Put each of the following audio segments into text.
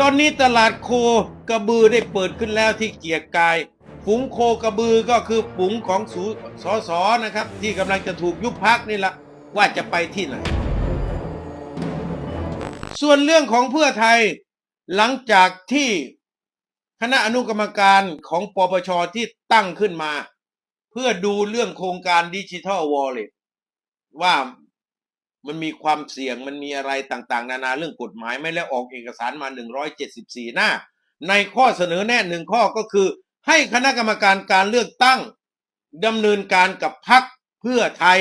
ตอนนี้ตลาดโคกระบือได้เปิดขึ้นแล้วที่เกียรกาย ฝูงโคกระบือก็คือฝูงของสูสสนะครับ ที่กำลังจะถูกยุบพักนี่ละว่าจะไปที่ไหน ส่วนเรื่องของเพื่อไทยหลังจากที่คณะอนุกรรมการของปปชที่ตั้งขึ้นมา เพื่อดูเรื่องโครงการดิจิทัลวอลเล็ตว่า มันมีความเสี่ยงมันมีอะไรต่างๆ นานาเรื่องกฎหมายไม่แล้วออกเอกสารมา 174 หน้า ในข้อเสนอแนะหนึ่งข้อก็คือ ให้คณะกรรมการการเลือกตั้งดำเนินการกับพักเพื่อไทย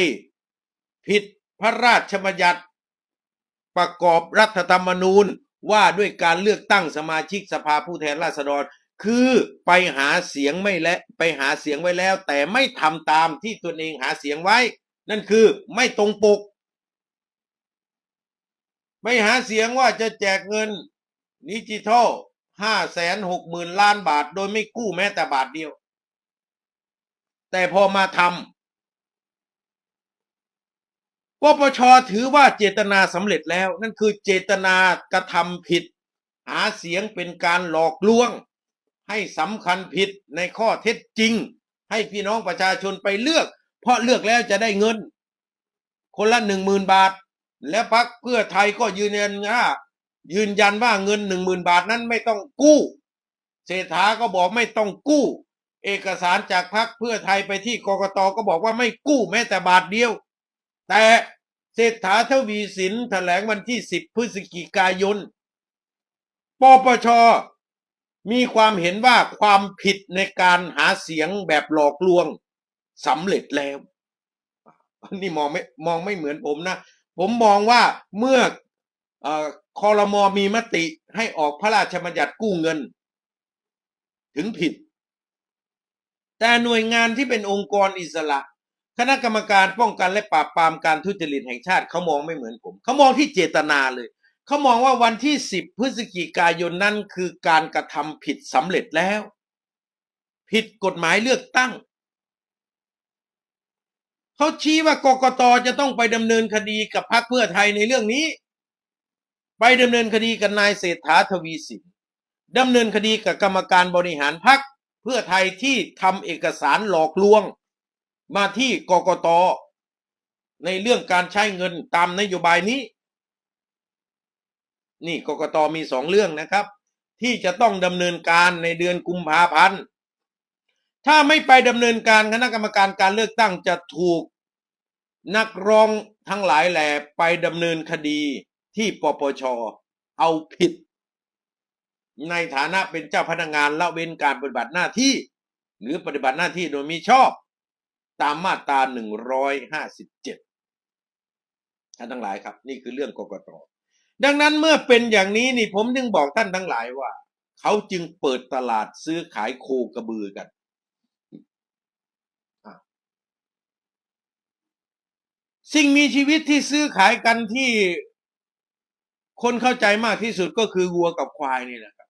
ผิดพระราชบัญญัติ ประกอบรัฐธรรมนูญว่าด้วยการเลือกตั้งสมาชิกสภาผู้แทนราษฎร คือไปหาเสียงไม่และไปหาเสียงไว้แล้ว แต่ไม่ทำตามที่ตนเองหาเสียงไว้ นั่นคือไม่ตรงปก ไม่หาเสียงว่าจะแจกเงินดิจิทัลห้าแสนหกหมื่นล้านบาท โดยไม่กู้แม้แต่บาทเดียว แต่พอมาทำปปชถือว่าเจตนาสำเร็จแล้ว นั่นคือเจตนากระทำผิด หาเสียงเป็นการหลอกลวง ให้สำคัญผิดในข้อเท็จจริง ให้พี่น้องประชาชนไปเลือก เพราะเลือกแล้วจะได้เงิน คนละหนึ่งหมื่นบาท และพักเพื่อไทยก็ยืนยันว่ายืนยันว่าเงินหนึ่งหมื่นบาทนั้นไม่ต้องกู้ เศรษฐาก็บอกไม่ต้องกู้ เอกสารจากพักเพื่อไทยไปที่กกตก็บอกว่าไม่กู้แม้แต่บาทเดียว แต่เศรษฐาทวีสินแถลงวันที่ 10 พฤศจิกายน ปปช มีความเห็นว่าความผิดในการหาเสียงแบบหลอกลวงสำเร็จแล้ว นี่มองไม่มองไม่เหมือนผมนะ ผมมองว่าเมื่ออคอรมอมีมติให้ออกพระราชบัญญัติกู้เงิน ถึงผิด แต่หน่วยงานที่เป็นองค์กรอิสระ คณะกรรมการป้องกันและปราบปรามการทุจริตแห่งชาติเขามองไม่เหมือนผมเขามองที่เจตนาเลยเขามองว่าวันที่ 10 พฤศจิกายนนั้นคือการกระทำผิดสำเร็จแล้ว ผิดกฎหมายเลือกตั้ง เขาชี้ว่ากกตจะต้องไปดำเนินคดีกับพรรคเพื่อไทยในเรื่องนี้ ไปดำเนินคดีกับนายเศรษฐาทวีสินดำเนินคดีกับกรรมการบริหารพรรคเพื่อไทยที่ทำเอกสารหลอกลวง มาที่กกตในเรื่องการใช้เงินตามนโยบายนี้ นี่กกตมีสองเรื่องนะครับ ที่จะต้องดำเนินการในเดือนกุมภาพันธ์ ถ้าไม่ไปดำเนินการคณะกรรมการการเลือกตั้งจะถูกนักร้องทั้งหลายแหล่ไปดำเนินคดีที่ปปชเอาผิด ในฐานะเป็นเจ้าพนักงานละเว้นการปฏิบัติหน้าที่ หรือปฏิบัติหน้าที่โดยมิชอบ ตามมาตรา 157 ท่านทั้งหลายครับ นี่คือเรื่องกกตดังนั้นเมื่อเป็นอย่างนี้นี่ผมถึงบอกท่านทั้งหลายว่า เขาจึงเปิดตลาดซื้อขายโคกระบือกัน สิ่งมีชีวิตที่ซื้อขายกันที่คนเข้าใจมากที่สุดก็คือวัวกับควายนี่แหละครับ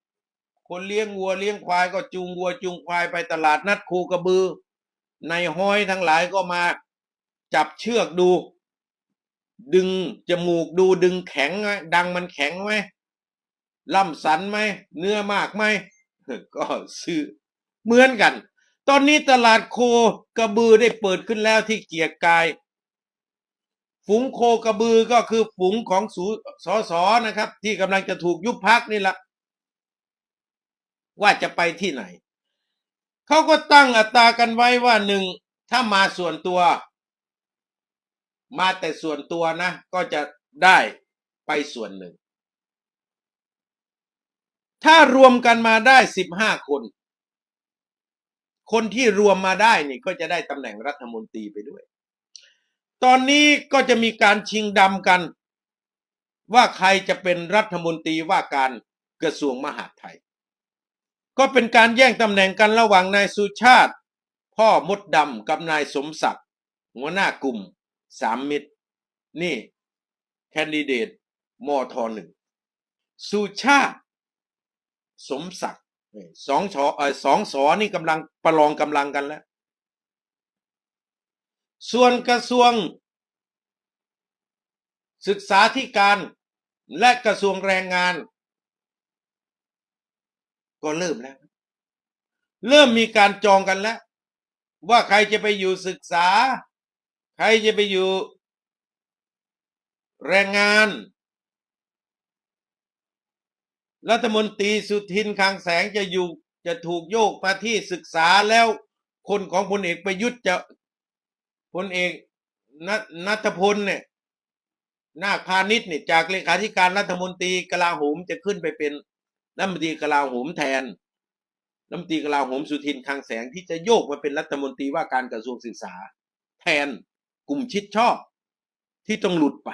คนเลี้ยงวัวเลี้ยงควายก็จูงวัวจูงควายไปตลาดนัดโคกระบือ ในห้อยทั้งหลายก็มาจับเชือกดู ดึงจมูกดูดึงแข็งไหมดังมันแข็งไหมล่ำสันไหมเนื้อมากไหมก็ซื้อเหมือนกัน ตอนนี้ตลาดโคกระบือได้เปิดขึ้นแล้วที่เกียรกาย ฝูงโคกระบือก็คือฝูงของสูสสนะครับ ที่กำลังจะถูกยุบพักนี่แหละว่าจะไปที่ไหน เขาก็ตั้งอัตรากันไว้ว่าหนึ่งถ้ามาส่วนตัว มาแต่ส่วนตัวนะ ก็จะได้ไปส่วนหนึ่ง ถ้ารวมกันมาได้สิบห้าคน คนที่รวมมาได้นี่ก็จะได้ตำแหน่งรัฐมนตรีไปด้วย ตอนนี้ก็จะมีการชิงดำกัน ว่าใครจะเป็นรัฐมนตรีว่าการกระทรวงมหาดไทย ก็เป็นการแย่งตำแหน่งกันระหว่างนายสุชาติ พ่อมดดำกับนายสมศักดิ์หัวหน้ากลุ่มสามมิตร นี่แคนดิเดตมทหนึ่งสุชาติ สมศักดิ์สองชอเออสองสอนี่กำลังประลองกำลังกันแล้ว ส่วนกระทรวง ศึกษาธิการและกระทรวงแรงงาน ก็เริ่มแล้ว เริ่มมีการจองกันแล้ว ว่าใครจะไปอยู่ศึกษา ใครจะไปอยู่ แรงงาน รัฐมนตรีสุทินคลังแสงจะอยู่จะถูกโยกมาที่ศึกษาแล้วคนของพลเอกประยุทธ์จะ พลเอกนนัทพลเนี่ยนาคพาณิชย์เนี่ยจากเลขาธิการรัฐมนตรีกลาโหมจะขึ้นไปเป็นรัฐมนตรีกลาโหมแทนรัฐมนตรีกลาโหมสุทินคลังแสงที่จะโยกมาเป็นรัฐมนตรีว่าการกระทรวงศึกษา แทนกลุ่มชิดชอบที่ต้องหลุดไป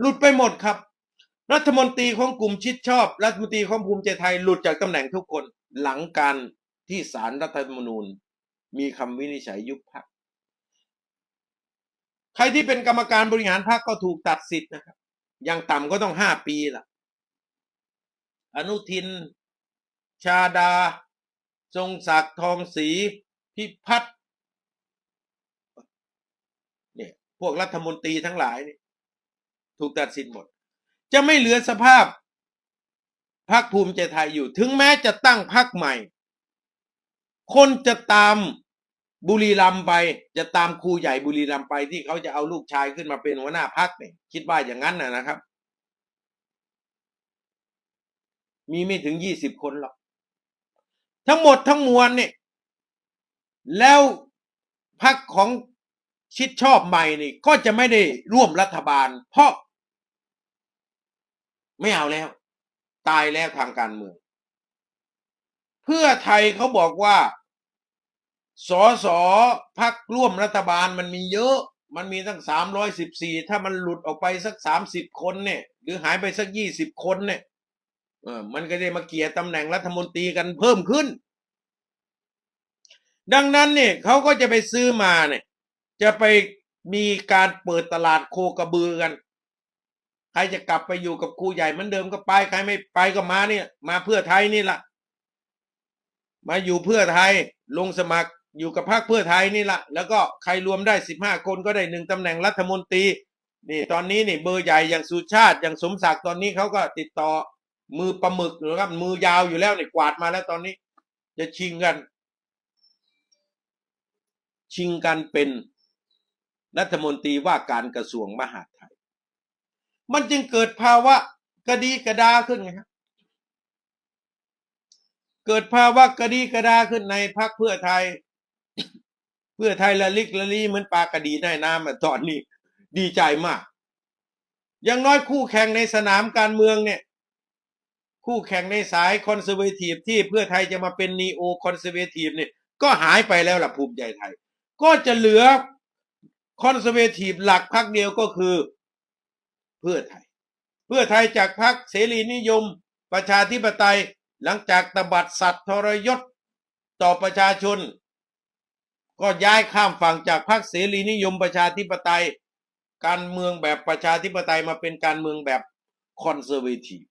หลุดไปหมดครับ รัฐมนตรีของกลุ่มชิดชอบ รัฐมนตรีของภูมิใจไทยหลุดจากตำแหน่งทุกคนหลังการที่ศารรัฐธรรมนูญ มีคำวินิจฉัยยุบพักใครที่เป็นกรรมการบริหารพรรคก็ถูกตัดสิทธิ์นะครับ อย่างต่ำก็ต้องห้าปีละอนุทิน ชาดา ทรงศักดิ์ทองศรีพิพัฒน์เนี่ยพวกรัฐมนตรีทั้งหลายนี่ถูกตัดสินหมด จะไม่เหลือสภาพพรรคภูมิใจไทยอยู่ ถึงแม้จะตั้งพรรคใหม่ คนจะตามบุรีรัมย์ไป จะตามครูใหญ่บุรีรัมย์ไปที่เขาจะเอาลูกชายขึ้นมาเป็นหัวหน้าพรรคเนี่ยคิดว่าอย่างนั้นนะนะครับ มีไม่ถึงยี่สิบคนหรอกทั้งหมดทั้งมวลเนี่ย แล้วพรรคของชิดชอบใหม่นี่ ก็จะไม่ได้ร่วมรัฐบาล เพราะ ไม่เอาแล้ว ตายแล้วทางการเมือง เพื่อไทยเขาบอกว่าสอสอพักร่วมรัฐบาลมันมีเยอะ มันมีตั้งสามร้อยสิบสี่ถ้ามันหลุดออกไปสักสามสิบคนเนี่ย หรือหายไปสักยี่สิบคนเนี่ยเออมันก็ได้มาเกียรตำแหน่งรัฐมนตรีกันเพิ่มขึ้น ดังนั้นเนี่ยเขาก็จะไปซื้อมาเนี่ย จะไปมีการเปิดตลาดโคกระบือกัน ใครจะกลับไปอยู่กับครูใหญ่เหมือนเดิมก็ไป ใครไม่ไปก็มาเนี่ย มาเพื่อไทยนี่แหละ มาอยู่เพื่อไทยลงสมัครอยู่กับพรรคเพื่อไทยนี่แหละแล้วก็ใครรวมได้สิบห้าคนก็ได้หนึ่งตำแหน่งรัฐมนตรีนี่ตอนนี้นี่เบอร์ใหญ่อย่างสุชาติอย่างสมศักดิ์ตอนนี้เขาก็ติดต่อมือประมึกหรือครับมือยาวอยู่แล้วนี่กวาดมาแล้วตอนนี้ จะชิงกัน ชิงกันเป็นรัฐมนตรีว่าการกระทรวงมหาดไทย มันจึงเกิดภาวะกระดีกระดาขึ้นไงครับ เกิดภาวะกระดีกระดาขึ้นในพรรคเพื่อไทย เพื่อไทยละลิกละลีเหมือนปลากระดีในน้ำอะตอนนี้ ดีใจมากย่างน้อยคู่แข่งในสนามการเมืองเนี่ย คู่แข่งในสายคอนเซอร์เวทีฟที่เพื่อไทยจะมาเป็นนีโอคอนเซอร์เวทีฟเนี่ย ก็หายไปแล้วล่ะภูมิใจไทย ก็จะเหลือคอนเซอร์เวทีฟหลักพักเดียวก็คือ เพื่อไทย เพื่อไทยจากพักเสรีนิยม ประชาธิปไตย หลังจากตบัดสัตว์ทรยศต่อประชาชน ก็ย้ายข้ามฝั่งจากพรรคเสรีนิยมประชาธิปไตย การเมืองแบบประชาธิปไตยมาเป็นการเมืองแบบคอนเซอร์เวทีฟ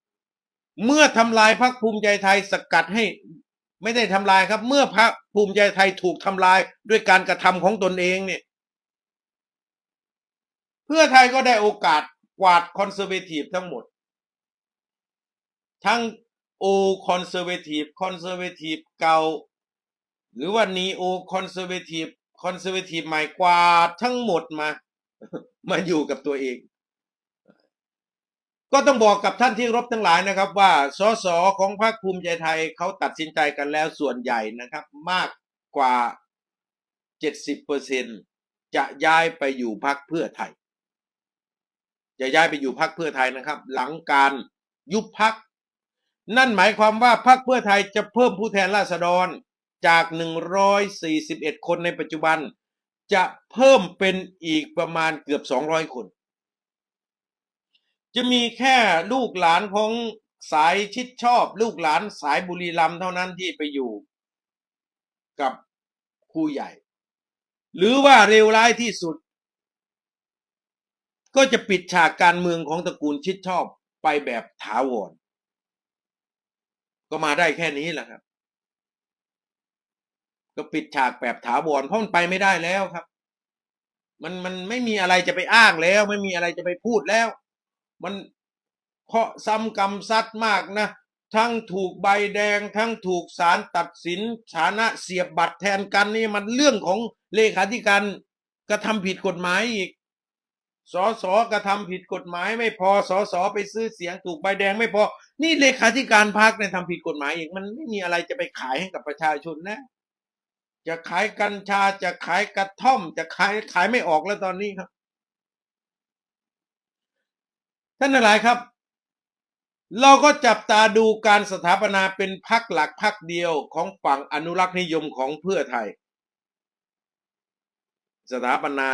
เมื่อทำลายพรรคภูมิใจไทยสกัดให้ไม่ได้ทำลายครับ เมื่อพรรคภูมิใจไทยถูกทำลายด้วยการกระทำของตนเองเนี่ย เพื่อไทยก็ได้โอกาสกวาดคอนเซอร์เวทีฟทั้งหมด ทั้ง คอนเซอร์เวทีฟคอนเซอร์เวทีฟเก่า หรือว่านีโอคอนเซอร์เวทีฟคอนเซอร์เวทีฟใหม่กวาดทั้งหมดมา มาอยู่กับตัวเอง ก็ต้องบอกกับท่านที่รบทั้งหลายนะครับ ว่าสสของพรรคภูมิใจไทยเขาตัดสินใจกันแล้วส่วนใหญ่นะครับ มากกว่า 70%จะย้ายไปอยู่พรรคเพื่อไทย จะย้ายไปอยู่พรรคเพื่อไทยนะครับ หลังการยุบพรรค นั่นหมายความว่าพรรคเพื่อไทยจะเพิ่มผู้แทนราษฎรจาก 141 คนในปัจจุบัน จะเพิ่มเป็นอีกประมาณเกือบ 200 คน จะมีแค่ลูกหลานของสายชิดชอบ ลูกหลานสายบุรีรัมย์เท่านั้นที่ไปอยู่ กับครูใหญ่ หรือว่าเร็วร้ายที่สุด ก็จะปิดฉากการเมืองของตระกูลชิดชอบไปแบบถาวร ก็มาได้แค่นี้แหละครับ ก็ปิดฉากแบบถาวรเพราะมันไปไม่ได้แล้วครับ มันมันไม่มีอะไรจะไปอ้างแล้ว ไม่มีอะไรจะไปพูดแล้ว มันเคาะซ้ำกำซัดมากนะทั้งถูกใบแดง ทั้งถูกศาลตัดสินฐานะเสียบบัตรแทนกันนี่มันเรื่องของเลขาธิการกระทำผิดกฎหมายอีก สอสอกระทำผิดกฎหมายไม่พอสอสอไปซื้อเสียงถูกใบแดงไม่พอ นี่เลขาธิการพรรคเนี่ยทำผิดกฎหมายอีกมันไม่มีอะไรจะไปขายให้กับประชาชนนะ จะขายกัญชาจะขายกระท่อม จะขายขายไม่ออกแล้วตอนนี้ครับท่านหลายครับ เราก็จับตาดูการสถาปนาเป็นพักหลักพักเดียวของฝั่งอนุรักษ์นิยมของเพื่อไทย สถาปนา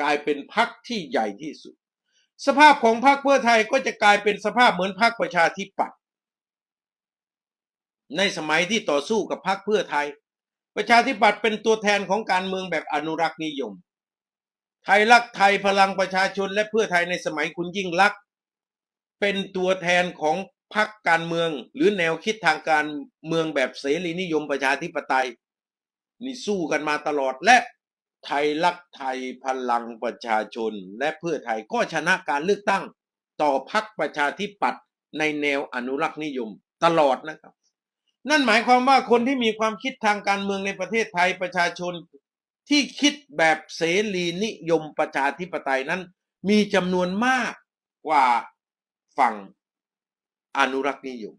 กลายเป็นพักที่ใหญ่ที่สุด สภาพของพรรคเพื่อไทยก็จะกลายเป็นสภาพเหมือนพรรคประชาธิปัตย์ในสมัยที่ต่อสู้กับพรรคเพื่อไทย ประชาธิปัตย์เป็นตัวแทนของการเมืองแบบอนุรักษ์นิยม ไทยรักไทยพลังประชาชนและเพื่อไทยในสมัยคุณยิ่งลักษณ์เป็นตัวแทนของพรรคการเมืองหรือแนวคิดทางการเมืองแบบเสรีนิยมประชาธิปไตยนี่สู้กันมาตลอดและ ไทยรักไทยพลังประชาชน และเพื่อไทยก็ชนะการเลือกตั้ง ต่อพรรคประชาธิปัตย์ในแนวอนุรักษ์นิยมตลอดนะครับ นั่นหมายความว่าคนที่มีความคิดทางการเมืองในประเทศไทยประชาชนที่คิดแบบเสรีนิยมประชาธิปไตยนั้น มีจำนวนมากกว่าฝั่งอนุรักษ์นิยม